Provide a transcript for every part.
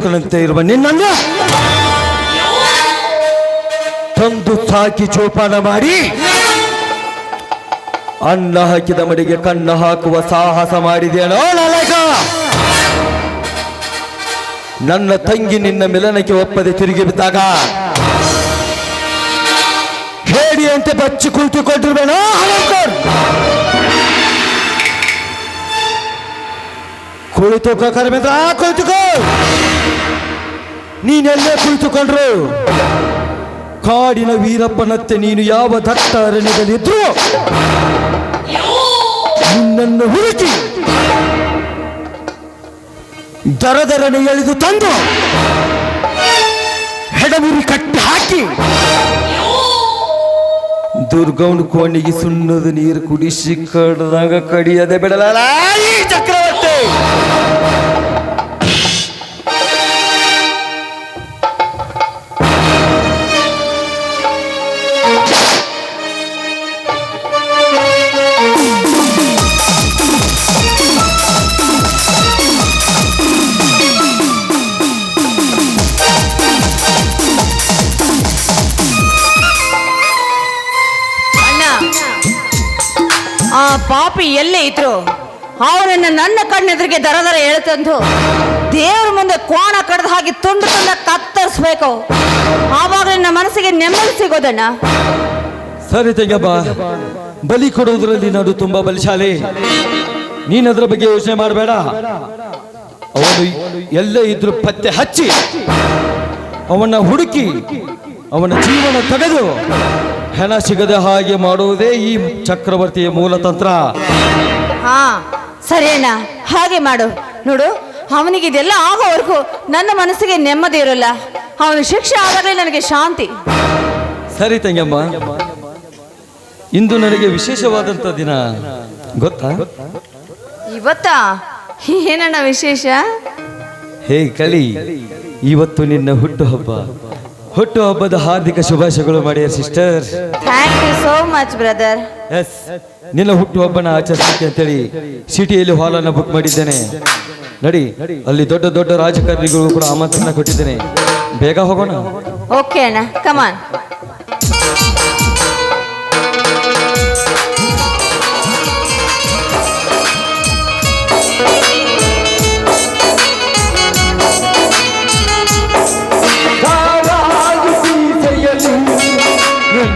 ಭಿಕ್ಷುಕನಂತೆ ಇರುವ ನಿನ್ನನ್ನ ತಂದು ಸಾಕಿ ಜೋಪಾನ ಮಾಡಿ ಅನ್ನ ಹಾಕಿದ ಮಡಿಗೆ ಕಣ್ಣು ಹಾಕುವ ಸಾಹಸ ಮಾಡಿದೆಯೋ ನಾಲಕ ನನ್ನ ತಂಗಿ ನಿನ್ನ ಮಿಲನಕ್ಕೆ ಒಪ್ಪದೆ ತಿರುಗಿ ಬಿದ್ದಾಗ ಹೇಡಿಯಂತೆ ಬಚ್ಚಿ ಕುಳಿತುಕೊಂಡಿರ್ಬೇಡ ಕುಳಿತು ಕರ್ಮೇಂದ್ರ ಕುಳಿತುಕೋ! ನೀನೆಲ್ಲೇ ಕುಳಿತುಕೊಂಡ್ರು. ಕಾಡಿನ ವೀರಪ್ಪನತ್ತೆ ನೀನು ಯಾವ ದತ್ತ ಅರಣ್ಯದಲ್ಲಿದ್ರು ನಿನ್ನನ್ನು ಹುಡುಕಿ ದರದರನೆ ಎಳೆದು ತಂದು ಹೆಡಮುರಿ ಕಟ್ಟಿ ಹಾಕಿ ದುರ್ಗೌಂಡ್ ಕೋಣಿಗೆ ಸುಣ್ಣದ ನೀರು ಕುಡಿಸಿ ಕಡದಾಗ ಕಡಿಯದೆ ಬಿಡಲಾರ ಚಕ್ರವರ್ತಿ. ಪಾಪಿ ಎಲ್ಲೇ ಇದ್ರು? ಅವನನ್ನ ನನ್ನ ಕಣ್ಣೆದುರಿಗೆ ದರ ದರ ಹೇಳ್ತಂದು ದೇವ್ರ ಮುಂದೆ ಕೋಣ ಕಡ್ದ ಹಾಗೆ ತುಂಡು ತುಂಡ ಕತ್ತರಿಸ್ಬೇಕು ಆವಾಗ ನನ್ನ ಮನಸ್ಸಿಗೆ ನೆಮ್ಮದಿ ಸಿಗೋದಣ್ಣ. ಸರಿ ತೆಗೆಯಪ್ಪ. ಬಲಿ ಕೊಡುವುದರಲ್ಲಿ ನಾನು ತುಂಬಾ ಬಲಿಶಾಲಿ. ನೀನ್ ಅದ್ರ ಬಗ್ಗೆ ಯೋಚನೆ ಮಾಡಬೇಡ. ಅವನು ಎಲ್ಲೇ ಇದ್ರು ಪತ್ತೆ ಹಚ್ಚಿ, ಅವನ್ನ ಹುಡುಕಿ, ಅವನ ಜೀವನ ತೆಗೆದು ಹೆಣ ಸಿಗದ ಹಾಗೆ ಮಾಡುವುದೇ ಈ ಚಕ್ರವರ್ತಿಯ ಮೂಲ ತಂತ್ರ. ಹಾ ಸರಿ ಅಣ್ಣ ಹಾಗೆ ಮಾಡು. ನೋಡು ಅವನಿಗೆ ಇದೆಲ್ಲ ಆಗೋವರೆಗೂ ನನ್ನ ಮನಸ್ಸಿಗೆ ನೆಮ್ಮದಿ ಇರಲ್ಲ. ಅವನ ಶಿಕ್ಷೆ ಆದಾಗಲೇ ನನಗೆ ಶಾಂತಿ. ಸರಿ ತಂಗಮ್ಮ. ಇಂದು ನನಗೆ ವಿಶೇಷವಾದಂತ ದಿನ. ಗೊತ್ತಾ? ಇವತ್ತಾ? ಏನಣ್ಣ ವಿಶೇಷ? ಹೇ ಕಲಿ ಇವತ್ತು ನಿನ್ನ ಹುಟ್ಟು ಹಬ್ಬ ಹುಟ್ಟು ಹಬ್ಬದ ಹಾರ್ದಿಕ ಶುಭಾಶಯಗಳು ಮಾಡಿಯ sister thank you so much brother yes ನಿನ್ನ ಹುಟ್ಟು ಹಬ್ಬನ ಆಚರಿಸಲಿಕ್ಕೆ ಅಂತೇಳಿ ಸಿಟಿಯಲ್ಲಿ ಹಾಲನ್ನು ಬುಕ್ ಮಾಡಿದ್ದೇನೆ. ನಡಿ ಅಲ್ಲಿ ದೊಡ್ಡ ದೊಡ್ಡ ರಾಜಕಾರಣಿಗಳು ಕೂಡ ಆಮಂತ್ರಣ ಕೊಟ್ಟಿದ್ದೇನೆ. ಬೇಗ ಹೋಗೋಣ? ಓಕೆ ಅಣ್ಣ. ಕಮಾನ್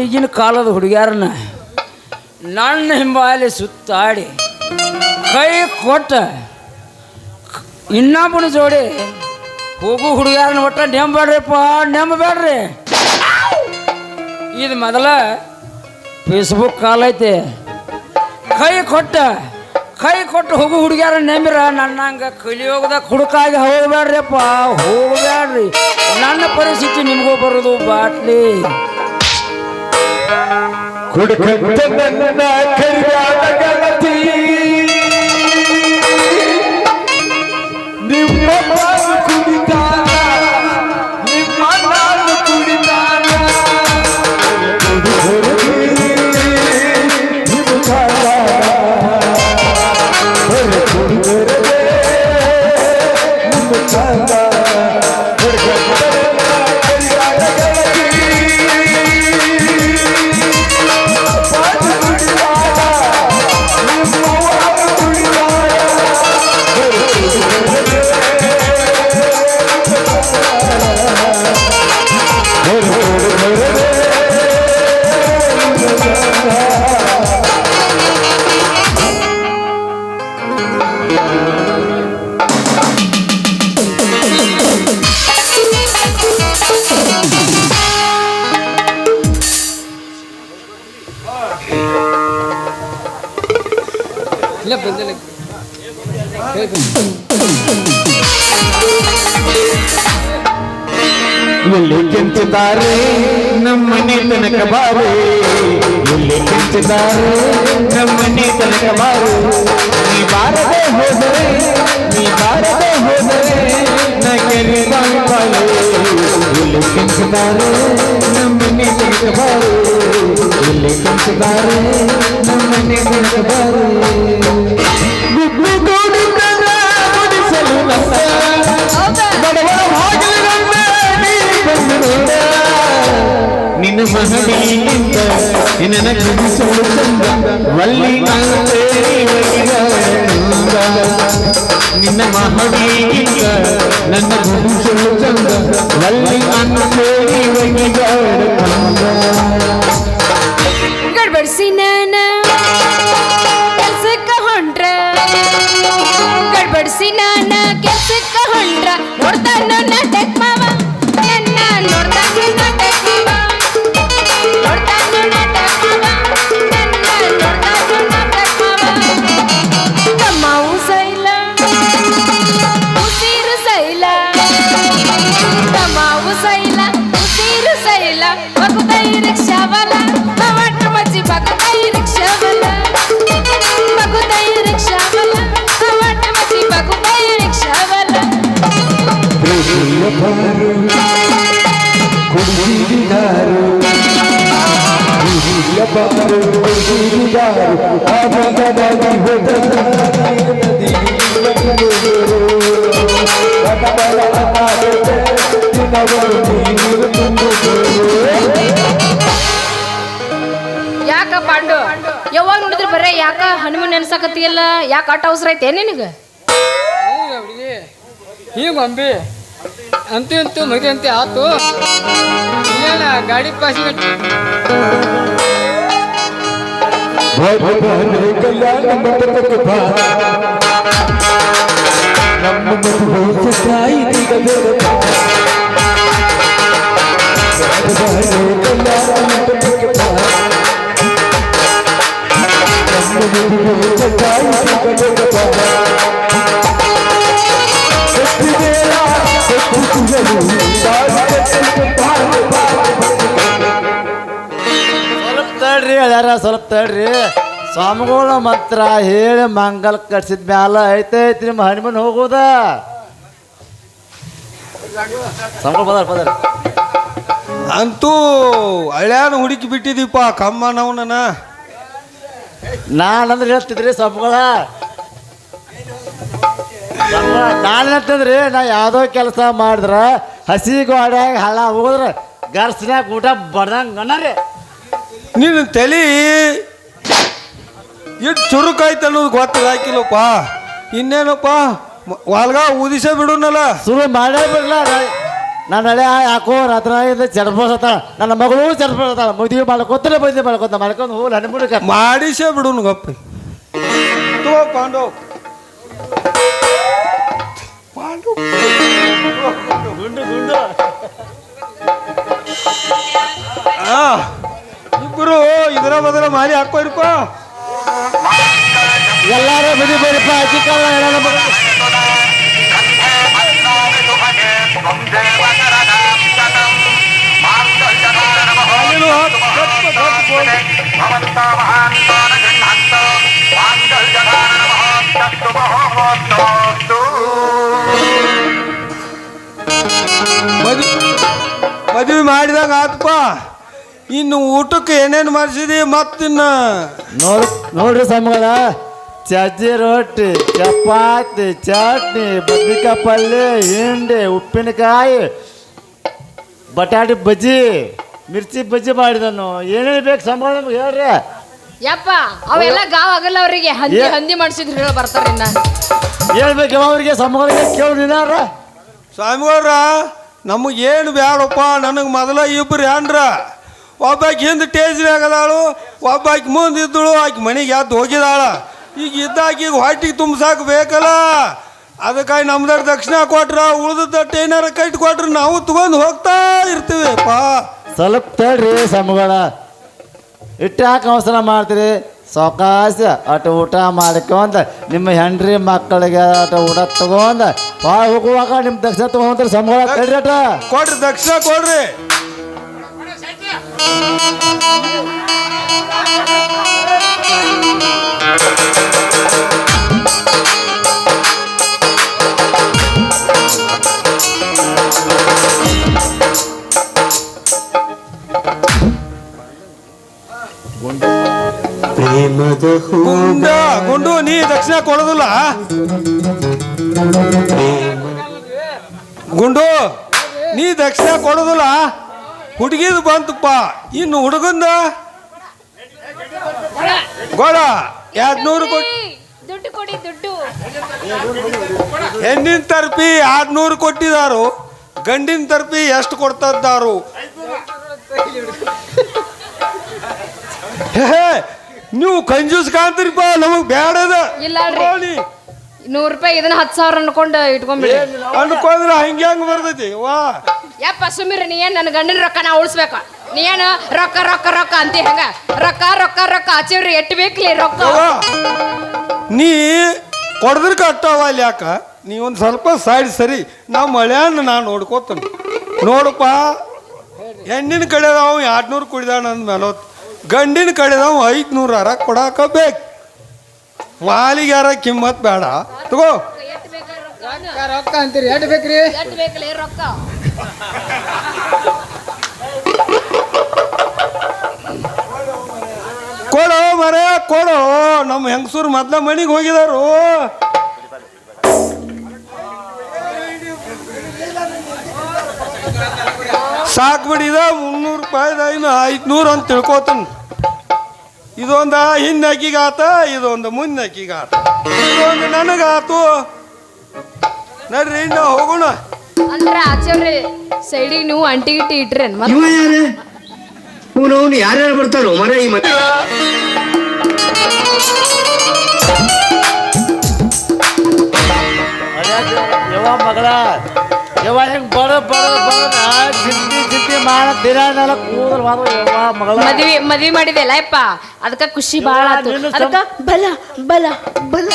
ಈಗಿನ ಕಾಲದ ಹುಡುಗ್ಯಾರನ್ನ ನನ್ನ ಹಿಂಬಾಲಿ ಸುತ್ತಾಡಿ ಕೈ ಕೊಟ್ಟ ಇನ್ನೊಬ್ಬನ ಜೋಡಿ ಹೋಗು ಹುಡುಗ್ಯಾರನ್ನ ಒಟ್ಟ ನೆಂಬಬೇಡ್ರಿಪ್ಪ, ನೆಂಬಬೇಡ್ರಿ. ಇದು ಮೊದಲ ಫೇಸ್ಬುಕ್ ಕಾಲ್ ಐತೆ. ಕೈ ಕೊಟ್ಟ, ಕೈ ಕೊಟ್ಟು ಹೋಗು ಹುಡುಗ್ಯಾರ ನೆಮ್ಮಿರ ನನ್ನಂಗ ಕಲಿಯೋಗದ ಕುಡುಕಾಗಿ ಹೋಗ್ಬೇಡ್ರಿಪ್ಪ, ಹೋಗ್ಬೇಡ್ರಿ. ನನ್ನ ಪರಿಸ್ಥಿತಿ ನಿಮಗೂ ಬರೋದು ಬಾಟ್ಲಿ. ಕುಡ್ಕಂತ ನನ್ನ ಕರಿಯಾದ ಗೆಳತಿ ನಿಮ್ಮ ಕೆಂಚಿದ್ದಾರೆ ನಮ್ಮನೆ ತನಕ ಬಾರು. ಇಲ್ಲಿ ಕೆಂಚಿದ್ದಾರೆ ನಮ್ಮನೆ ತನಕ ಬಾರು. ನೀ ಬಾರದೆ ಹೋದರೆ, ನೀ ಬಾರದೆ ಹೋದರೆ ನಗರಿ ಬಾಳು ಇಲ್ಲಿ ಕೆಂಚಿದ್ದಾರೆ ನಮ್ಮನೆ ತನಕ ಬಾರು. ಇಲ್ಲಿ ಕೆಂಚಿದ್ದಾರೆ ನಮ್ಮನೆ ತನಕ ಬಾರು. ಗುಡ್ಡು ಗುಡಿಸಲು ನನ್ನ ನಿನ್ನ ಮಹಡಿಯಿಂದ ನಿನ್ನ ಕುದಿಸಲು ಚಂದ ವಲ್ಲಿ ಅಂತೇಳಿ ಒಲಿಗಾಡುತ್ತ. ನಿನ್ನ ಮಹಡಿಯಿಂದ ನನ್ನ ಗುಡಿಸಲು ಚಂದ ವಲ್ಲಿ ಅಂತೇಳಿ ಒಲಿಗಾಡುತ್ತ. ಯಾವಾಗ ನೋಡಿದ್ರೆ ಬರೇ ಯಾಕ ಹನುಮನ್ ನೆನ್ಸಾಕತ್ತಿಯಲ್ಲ ಯಾಕೆ ಆಟ ಅವಸರ ಐತೆ ನಿನಗೆ ಈಗ ಅಂಬಿ ಅಂತೂ ಅಂತೂ ಮದುವೆ ಅಂತೆ ಆತು ಇಲ್ಲ ಗಾಡಿ. ನಮ್ಮ ಮದುವೆ ತಾಯಿ. ಭಗವಾನೆ ಕಲ್ಯಾಣ ತಡ್ರಿ ಹೇಳ್ಯಾರ, ಸ್ವಲ್ಪ ತಡ್ರಿ. ಸ್ವಾಮಿಗಳ ಮಂತ್ರ ಹೇಳಿ ಮಂಗಲ್ ಕಟ್ಸಿದ ಮ್ಯಾಲ ಐತೆ ಐತಿ ನಿಮ್ಮ ಹಣಿಮನ್ ಹೋಗೋದ? ಅಂತೂ ಹಳ್ಯಾನ ಹುಡುಕಿ ಬಿಟ್ಟಿದೀಪ ಕಮ್ಮ ನವನನ ನಾನಂದ್ರೆ ಹೇಳ್ತಿದ್ರಿ ಸಪ್ಗಳ ನಾನು ಹೇಳ್ತಿದ್ರಿ ನಾ ಯಾವುದೋ ಕೆಲಸ ಮಾಡಿದ್ರ ಹಸಿ ಗೋಡ್ಯಾಗ ಹಳ್ಳ ಹೋದ್ರೆ ಗರ್ಸ್ನಾಗ ಊಟ ಬಡ್ದಂಗ ರೀ ನಿನ್ನ ತಲೆ ಎಷ್ಟು ಚುರುಕಾಯ್ತು ಅನ್ನೋದು ಗೊತ್ತದಾಕಿಲ್ಲಪ್ಪ ಇನ್ನೇನಪ್ಪ ಹೊಲ್ಗ ಊದಿಸೇ ಬಿಡುನಲ್ಲ. ಶುರು ಮಾಡೇ ಬಿಡ್ಲ ನನ್ನ ಹಳೆ ಯಾಕೋ ರಾತ್ರಿ ಚಡ್ಬೋಸತ್ತ ನನ್ನ ಮಗಳು ಚಡ್ಬೋಸತ್ತ ಮದುವೆ ಮಾಡ್ಕೊತಾರೆ ಮದುವೆ ಮಾಡ್ಕೊತ ಮಾಡ್ಕೊಂಡು ನನ್ನ ಹಣ್ಮುಡ್ಕ ಮಾಡಿಸೇ ಬಿಡು ಗಪ್ಪ. ತಗೋ ಪಾಂಡವ್ ಪಾಂಡವ್ ಆ, ಇಬ್ರು ಇದರ ಬದಲ ಮಾರಿ ಹಾಕೋ ಎಲ್ಲಾರು ಬದಿ ಬರಿಪ್ಪ. ಅಜ್ಜಿ ಕಾಲ ಮದ್ವೆ ಮಾಡಿದಾಗ ಆತಪ್ಪ ಇನ್ನು ಊಟಕ್ಕೆ ಏನೇನು ಮಾಡಿಸಿದಿ ಮತ್ತಿನ್ನ? ನೋಡ್ ನೋಡ್ರಿ ಸಮಗಳ ಚಜ್ಜಿ ರೊಟ್ಟಿ ಚಪಾತಿ ಚಟ್ನಿ ಬದ್ನಿಕಾಯಿ ಪಲ್ಯ ಹಿಂಡಿ ಉಪ್ಪಿನಕಾಯಿ ಬಟಾಟಿ ಬಜ್ಜಿ ಮಿರ್ಚಿ ಬಜ್ಜಿ ಮಾಡಿದನು ಏನೇನು ಬೇಕು ಸಂಬಳ ನಮ್ಗೆ ಹೇಳ್ರಿ. ಯಪ್ಪ ಅವೆಲ್ಲ ಗಾವ್ ಆಗಲ್ಲ ಅವರಿಗೆ. ಹಂದಿ ಏ- ಹಂದಿ ಮಾಡ್ಸಿದ್ರು ಹೇಳ ಬರ್ತಾರೆ ಇನ್ನ. ಹೇಳ್ಬೇಕು ಅವರಿಗೆ? ಸಂಬಳ ಕೇಳು ನೀನಾರ ಸ್ವಾಮಿಗೌಡ್ರ ನಮಗೆ ಏನು ಬೇಡಪ್ಪ ನನಗೆ ಮೊದಲ ಇಬ್ಬರು ಏನ್ರ ಒಬ್ಬಾಕಿ ಹಿಂದೆ ಟೇಜ್ನಾಗ ಆಗದಾಳು ಒಬ್ಬಾಕಿ ಮುಂದೆ ಇದ್ದಳು ಆಕಿ ಮನೆಗೆ ಎದ್ದು ಹೋಗಿದಾಳ ಈಗ ಇದ್ದಾಗ ಈಗ ಹೊಟ್ಟಿಗೆ ತುಂಬಿಸಾಕ ಬೇಕಲ್ಲ? ಅದಕ್ಕಾಗಿ ನಮ್ದಾರ ದಕ್ಷಿಣ ಕೊಟ್ರ ಉಳಿದಟ್ಟು ಏನಾರ ಕಟ್ಟಿ ಕೊಟ್ರಿ ನಾವು ತಗೊಂಡು ಹೋಗ್ತಾ ಇರ್ತೀವಿ ಪಾ ಸ್ವಲ್ಪ ತಡ್ರಿ ಸಮಗಳ. ಇಟ್ಟು ಯಾಕೆ ಅವಸರ ಮಾಡ್ತೀರಿ? ಸಾವಕಾಶ ಅಟ ಊಟ ಮಾಡ್ಕೊಂತ ನಿಮ್ಮ ಹೆಂಡ್ರಿ ಮಕ್ಕಳಿಗೆ ಅಟ ಊಟ ತಗೊಂಡ ಭಾಳ ಹೋಗುವಾಗ ನಿಮ್ಮ ದಕ್ಷಿಣ ಸಮಗಳ. ಅಟ ಕೊಡ್ರಿ ದಕ್ಷಿಣ ಕೊಡ್ರಿ. ಗುಂಡ ಗುಂಡು ನೀ ದಕ್ಷಿಣ ಕೊಡೋದಿಲ್ಲ. ಗುಂಡು ನೀ ದಕ್ಷಿಣ ಕೊಡೋದಿಲ್ಲ. ಹುಡುಗಿದು ಬಂತಪ್ಪ. ಇನ್ನು ಹುಡುಗಂದ? ಗೋಳ ಎರಡ್ ನೂರು ಕೊಟ್ಟು ದುಡ್ಡು ಕೊಡಿ ದುಡ್ಡು. ಹೆಣ್ಣಿನ ತರ್ಪಿ ಆರ್ನೂರು ಕೊಟ್ಟಿದಾರು. ಗಂಡಿನ ತರ್ಪಿ ಎಷ್ಟು ಕೊಡ್ತಾರು ಹೇ, ನೀವು ಕಂಜೂಸ್ ಕಾಣ್ತೀರಿಪ್ಪ ನಮಗ್ ಬೇಡದ ಇಲ್ಲ ನೋಡಿ ನೂರು ರೂಪಾಯಿ ಇದನ್ನ ಹತ್ತು ಸಾವಿರ ಅನ್ಕೊಂಡು ಇಟ್ಕೊಂಡ್ಬಿಡಿ. ಅನ್ಕೊಂಡ್ರೆ ಹಂಗೆ ಹಂಗ ಬರ್ತೈತಿ. ವಾ. ಯಪ್ಪ ಸುಮಿರ್ ನೀ ಏನು ನನ್ನ ಗಂಡನ ರೊಕ್ಕ ನಾ ಉಳಿಸ್ಬೇಕು? ನೀ ಏನು ರೊಕ್ಕ ರೊಕ್ಕ ರೊಕ್ಕ ಅಂತಿ ಹಂಗ? ರೊಕ್ಕ ರೊಕ್ಕ ರೊಕ್ಕ ಹಚ್ಚಿವ್ರಿ ಎಟ್ ಬೇಕ್ಲಿ ರೊಕ್ಕ ನೀ ಕೊಡದ್ರ ಕಟ್ಟವ ಅಲ್ಲಿ ಯಾಕ? ನೀ ಒಂದು ಸ್ವಲ್ಪ ಸೈಡ್ ಸರಿ ನಾ ಮಳೆಯನ್ನು ನಾ ನೋಡ್ಕೋತಾನೆ. ನೋಡಪ್ಪ ಹೆಣ್ಣಿನ ಕಡೆದವ ಎರಡ್ನೂರು ಕುಡಿದಾನ ಅಂದ ಮೇಲೆ ಗಂಡಿನ ಕಡೆದವ ಐದ್ನೂರು ಅರ ಕೊಡಾಕ ಬೇಕು ಮಾಲಿಗೆ ಯಾರ ಕಿಮ್ಮತ್ ಬೇಡ. ತಗೋ. ರೊಕ್ಕ ಅಂತೀರಿ? ಎಟ್ ಬೇಕ್ರಿ ರೊಕ್ಕ? ಕೊಡು ಮರ, ಕೊಡು. ನಮ್ಮ ಹೆಂಗಸೂರು ಮೊದ್ಲ ಮನೆಗೆ ಹೋಗಿದಾರು. ಸಾಕು ಬಿಡಿದ ಮುನ್ನೂರು ರೂಪಾಯಿದ ಇನ್ನು ಐದ್ನೂರು ಅಂತ ತಿಳ್ಕೊತಾನ. ಇದೊಂದು ಹಿಂದೆ ಅಕ್ಕಿಗಾತ ಇದೊಂದು ಮುಂದೆ ಅಕ್ಕಿಗಾತ ಇದೊಂದು ನನಗಾತು. ನಡ್ರಿ, ಇನ್ನ ಹೋಗೋಣ. ಅಂದ್ರ ಆಚೆವ್ರಿ ಸೈಡಿಗೆ ನೀವು ಅಂಟಿ ಗಿಟ್ಟಿ ಇಟ್ರೇನ್ ಮತ್ತೆ ಇವ ಯಾರು? ಇವನು ಯಾರ್ಯಾರು ಬರ್ತಾರೋ? ಮರ ಈ ಮತ್ತೆ ಯವ್ವ ಮಗಳ. ಯವ್ವ ಹೆಂಗ್ ಬಡ ಬಡ ಬಡ ಚಿಂತಿ ಚಿಂತಿ ಮಾಡ ದಿನ ಕೂದಲು ಯವ್ವ ಮಗಳ. ಮದ್ವಿ ಮದ್ವಿ ಮಾಡಿದೆಲ್ಲ ಯಪ್ಪ ಅದಕ್ಕ ಖುಷಿ ಬಾಳ ಆತು. ನೀನು ಅದಕ್ಕ ಬಲ ಬಲ ಬಲ.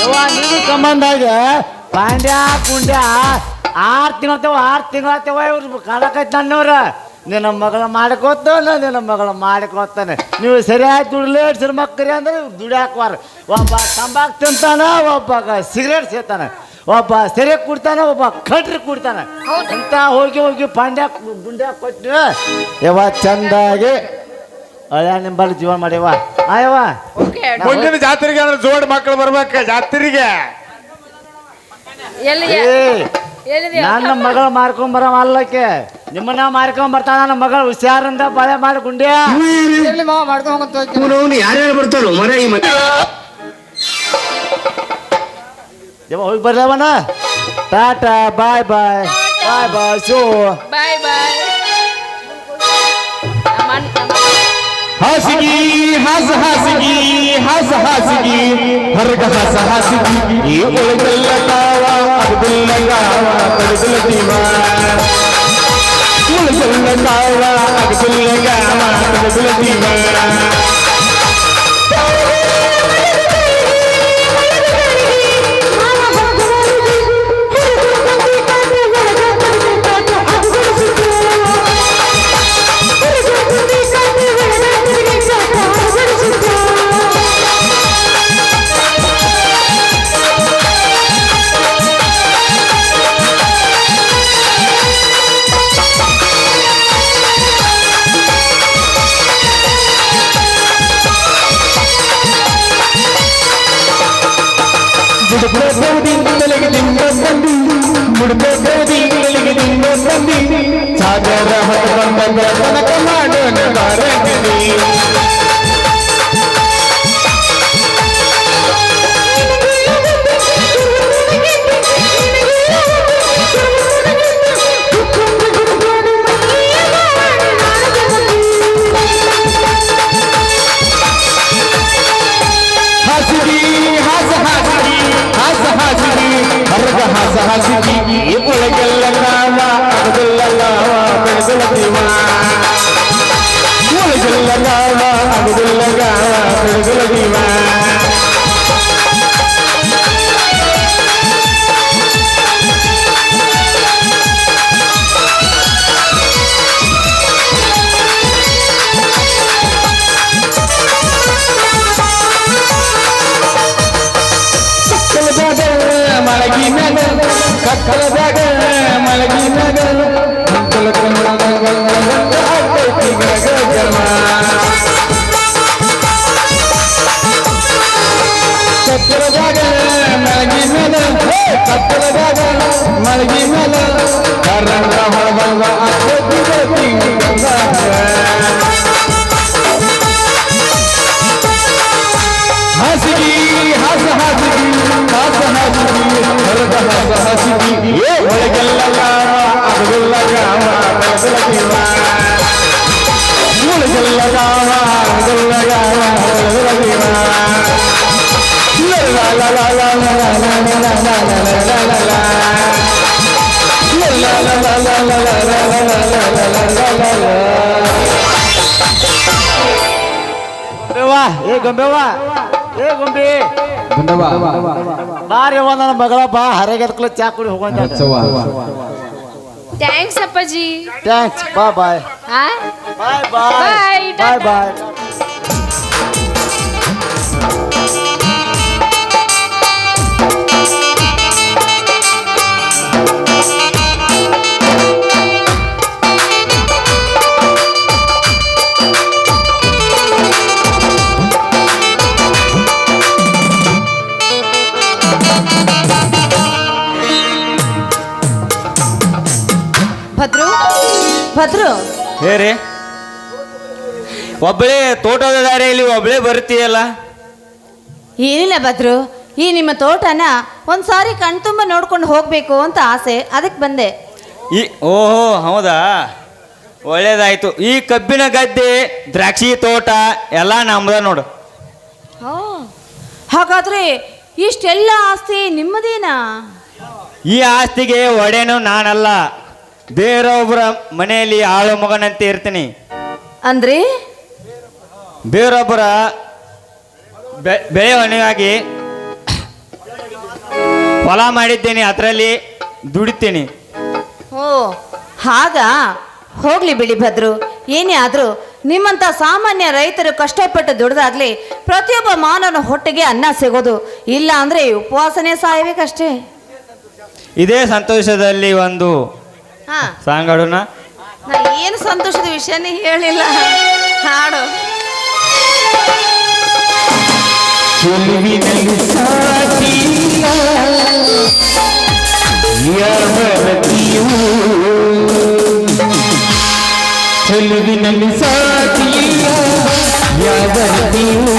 ಯವ್ವ ನಿನ್ನ ಸಂಬಂಧಾಗ ಪಾಂಡ್ಯ ಕುಂಡ್ಯ ಆರು ತಿಂಗಳತ್ತವ ಆರು ತಿಂಗಳತ್ತವ ಇವ್ರು ಕಾಲಕೈತ್ ನನ್ನವ್ರ. ನಿನ್ನ ಮಗಳ ಮಾಡ್ಕೋತಾನ ನಿನ್ನ ಮಗಳ ಮಾಡ್ಕೋತಾನೆ. ನೀವು ಸರಿಯಾಗಿ ದುಡ್ಲೇಟ್ ಸರ್ ಮಕ್ಕರಿ ಅಂದ್ರೆ ಇವ್ರು ದುಡ್ಯಾಕ್ವಾರ. ಒಬ್ಬ ತಂಬಾಕ್ ತಿಂತಾನ ಒಬ್ಬ ಸಿಗರೇಟ್ ಸೇತಾನ. ಒಬ್ಬ ಸೆರೆ ಕುಡ್ತಾನೆ ಒಬ್ಬ ಕಟ್ರಿ ಕುಡ್ತಾನ. ಅಂತ ಹೋಗಿ ಹೋಗಿ ಪಾಂಡ್ಯ ಗುಂಡ್ಯ ಕೊಟ್ಟು ಯವ್ವ ಚಂದಾಗಿ ಅಯ್ಯ ನಿಂಬಲ್ಲಿ ಜೀವನ ಮಾಡ್ಯವ ಆಯವ್ವ ಓಕೆ. ಮುಂದಿನ ಜಾತ್ರೆಗೆ ಅಂದ್ರೆ ಜೋಡ್ ಮಕ್ಕಳು ಬರ್ಬೇಕ ಜಾತ್ರೆಗೆ? ಎಲ್ಲಿದೆ ನನ್ನ ಮಗಳು ಮಾರ್ಕೊಂಡ್ ಬರ ಅಲ್ಲಕ್ಕೆ. ನಿಮ್ಮನ್ನ ಮಾರ್ಕೊಂಡ್ ಬರ್ತಾನ ನನ್ನ ಮಗಳ ಹುಷಾರಿಂದ ಬಳೆ ಮಾಡಿ ಗುಂಡ್ಯ. ಇವನು ಯಾರ್ಯಾರು ಬರ್ತಾರೋ ಮರ ಈ ಮನೆ. ಹೋಗಿ ಬರ್ಲವನ ಟಾಟಾ ಬಾಯ್ ಬಾಯ್. ಬಾಯ್ ಬಾಯ್ ಶೋ. ಬಾಯ್ ಬಾಯ್. ಹಾಸಿಗಿ, ಹಾಸ ಹಾಸಿಗಿ ಹಾಸ ಹಾಸಿಗಿ ಹರಗ ಹಾಸ ಹಾಸಿಗಿ. ಈ ಒಳಗೆಲ್ಲ ತಾವ ಅದುಲ್ಲ ಕಾವ ತಡದಲ ದೀವ ಒಳಗೆಲ್ಲ ತಾವ ಅದುಲ್ಲ ಕಾವ ಜೀವ. ಹಸಿ ಈ ಒಳಗೆಲ್ಲ ನಾವ ಅದೆಲ್ಲ ನಾವ ಬೆಳೆದೀವ ಒಳಗೆಲ್ಲ ನಾವ ಅದೆಲ್ಲ ನಾವ ಬೆಳೆದೀವ ಮಲಗಿ ನನ್ನ ಮಗಳ ಬಾ ಹರಗೆರ್ಕಲ ಚಾ ಕುಡಿ ಹೋಗೋಣ. ಥ್ಯಾಂಕ್ಸ್ ಅಪ್ಪಾಜಿ. ಥ್ಯಾಂಕ್ಸ್ ಬಾ ಬಾಯ್ ಬಾಯ್ ಬಾಯ್ Bye, ಬಾಯ್ ಬಾಯ್ ಭದ್ರು ಹೇರಿ ಒಬ್ಬಳೇ ತೋಟದ ದಾರಿಯಲ್ಲಿ ಒಬ್ಬಳೇ ಬರ್ತೀಯಲ್ಲ? ಏನಿಲ್ಲ ಬದ್ರು ಈ ನಿಮ್ಮ ತೋಟನ ಒಂದ್ಸಾರಿ ಕಣ್ತುಂಬ ನೋಡ್ಕೊಂಡು ಹೋಗ್ಬೇಕು ಅಂತ ಆಸೆ ಅದಕ್ಕೆ ಬಂದೆ. ಈ ಓಹೋ ಹೌದಾ? ಒಳ್ಳೇದಾಯ್ತು. ಈ ಕಬ್ಬಿನ ಗದ್ದೆ ದ್ರಾಕ್ಷಿ ತೋಟ ಎಲ್ಲ ನಮ್ದ ನೋಡು. ಓ ಹಾಗಾದ್ರೆ ಇಷ್ಟೆಲ್ಲ ಆಸ್ತಿ ನಿಮ್ಮದೇನಾ? ಈ ಆಸ್ತಿಗೆ ಒಡೆನು ನಾನಲ್ಲ. ಬೇರೊಬ್ಬರ ಮನೆಯಲ್ಲಿ ಆಳು ಮಗನಂತೆ ಇರ್ತೀನಿ. ಅಂದ್ರಿ? ಬೇರೊಬ್ಬರ ಬೆ- ಬೆಳೆ ಹೊಣೆಯಾಗಿ ಹೊಲ ಮಾಡಿದ್ದೇನೆ ಅದರಲ್ಲಿ ದುಡಿತೀನಿ. ಓ ಹಾಗ? ಹೋಗ್ಲಿ ಬಿಡಿ ಭದ್ರು. ಏನೇ ಆದ್ರೂ ನಿಮ್ಮಂತ ಸಾಮಾನ್ಯ ರೈತರು ಕಷ್ಟಪಟ್ಟು ದುಡ್ದಾಗ್ಲಿ ಪ್ರತಿಯೊಬ್ಬ ಮಾನವನ ಹೊಟ್ಟೆಗೆ ಅನ್ನ ಸಿಗೋದು. ಇಲ್ಲ ಅಂದ್ರೆ ಉಪವಾಸನೆ ಸಾಯಬೇಕಷ್ಟೇ. ಇದೇ ಸಂತೋಷದಲ್ಲಿ ಒಂದು ಹಾ. ಸಾಂಗಾಡೋಣ ನಾ ಏನು ಸಂತೋಷದ ವಿಷಯನೇ ಹೇಳಿಲ್ಲ. ಹಾಡು. ಚೆಲುವಿನಲ್ಲಿ ಸಾಕಿಲ್ಲ ಯಾವ ಚೆಲುವಿನಲ್ಲಿ ಸಾಟಿಲ್ಲ ಯಾವರತಿಯೂ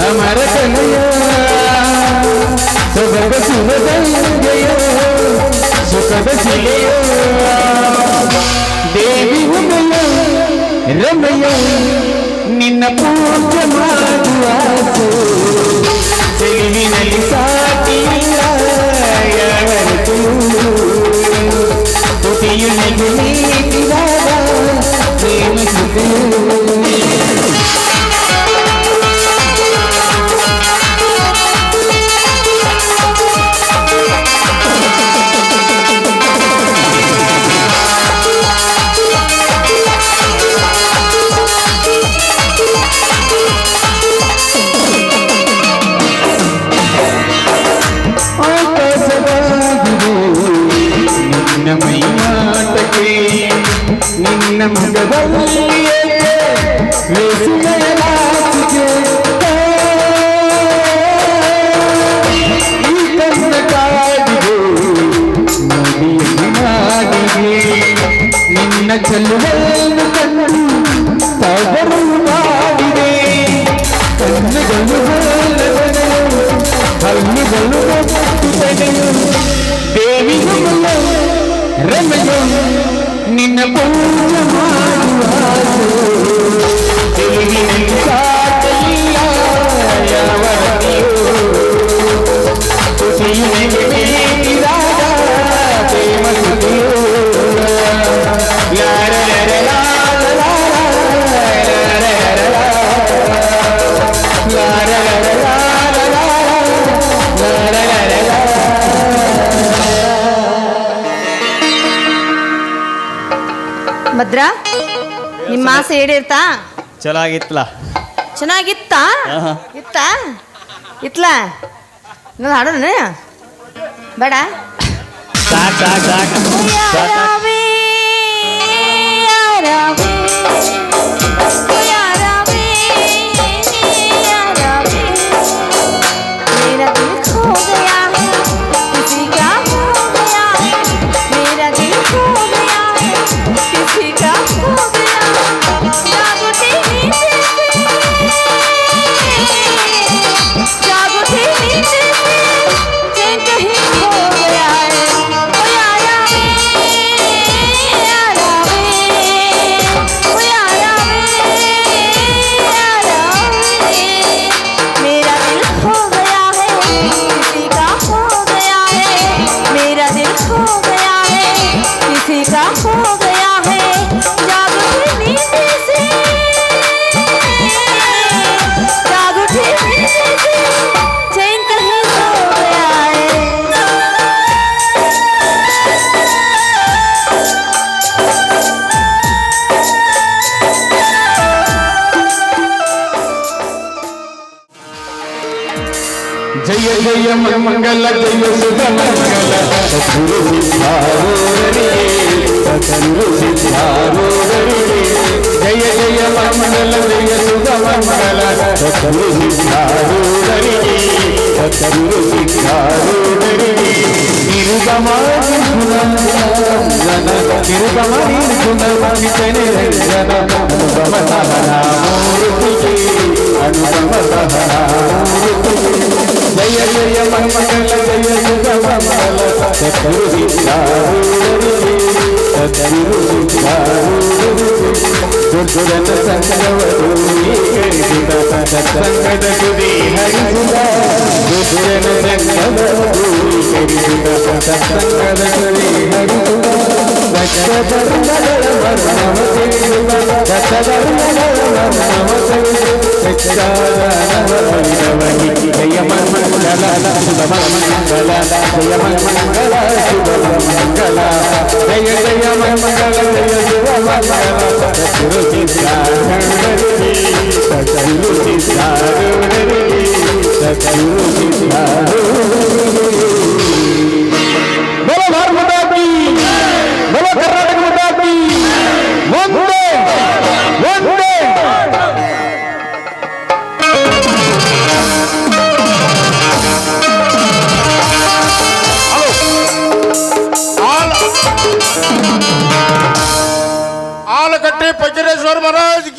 हमारा कन्हैया सुबह सुन गया सुखद देवी रमया निन्न पूज्य ಚೆಲುವನ್ನು ಕಣ್ಣು ತವರು ಮಾಡಿದೆ ಕಣ್ಣುಗಳು ಹಲ್ಲುಗಳು ದೇವಿಯು ರಮೆಯು ನಿನ್ನ ಭದ್ರ? ನಿಮ್ಮ ಆಸೆ ಈಡೇರ್ತಾ? ಚಲೋ ಚೆನ್ನಾಗಿತ್ತ? ಚೆನ್ನಾಗಿತ್ತಾ ಇತ್ತ? ಇತ್ಲ? ನಾನು ಹಾಡೋಣ ಬೇಡ. ಸಾಕ್ ಸಾಕ್ ಸಾಕ್. మంగళ దైవ శుభ మంగళ సద్గురు సిద్ధారోరణి సద్గురు సిద్ధారోరణి జయ జయ మంగళ జయ శుభ మంగళ సద్గురు సిద్ధారోరణి సద్గురు సిద్ధారోరణి తిరుగమాని గుణం తిరుగమని గుణం నిజని రంజన గమన మూర్తి జయ జయ మంగళ జయ జగ మంగళ సద్గురు సద్గురు దుర్గురన సంగవరు సంగత సుది హరిగుణ దుర్గురన సంగవరు సంగత సుది హరిగుణ సత్యధర్మ ధర్మ నమ సత్యధర్మ ధర్మ నమ శివని జయ మంగళ శుభమంగళ జయ మంగళ శుభమంగళ జయ జయ మంగళ జయ శుభమంగళ సతయుజి సతయుజి tempo aqui nesse horário de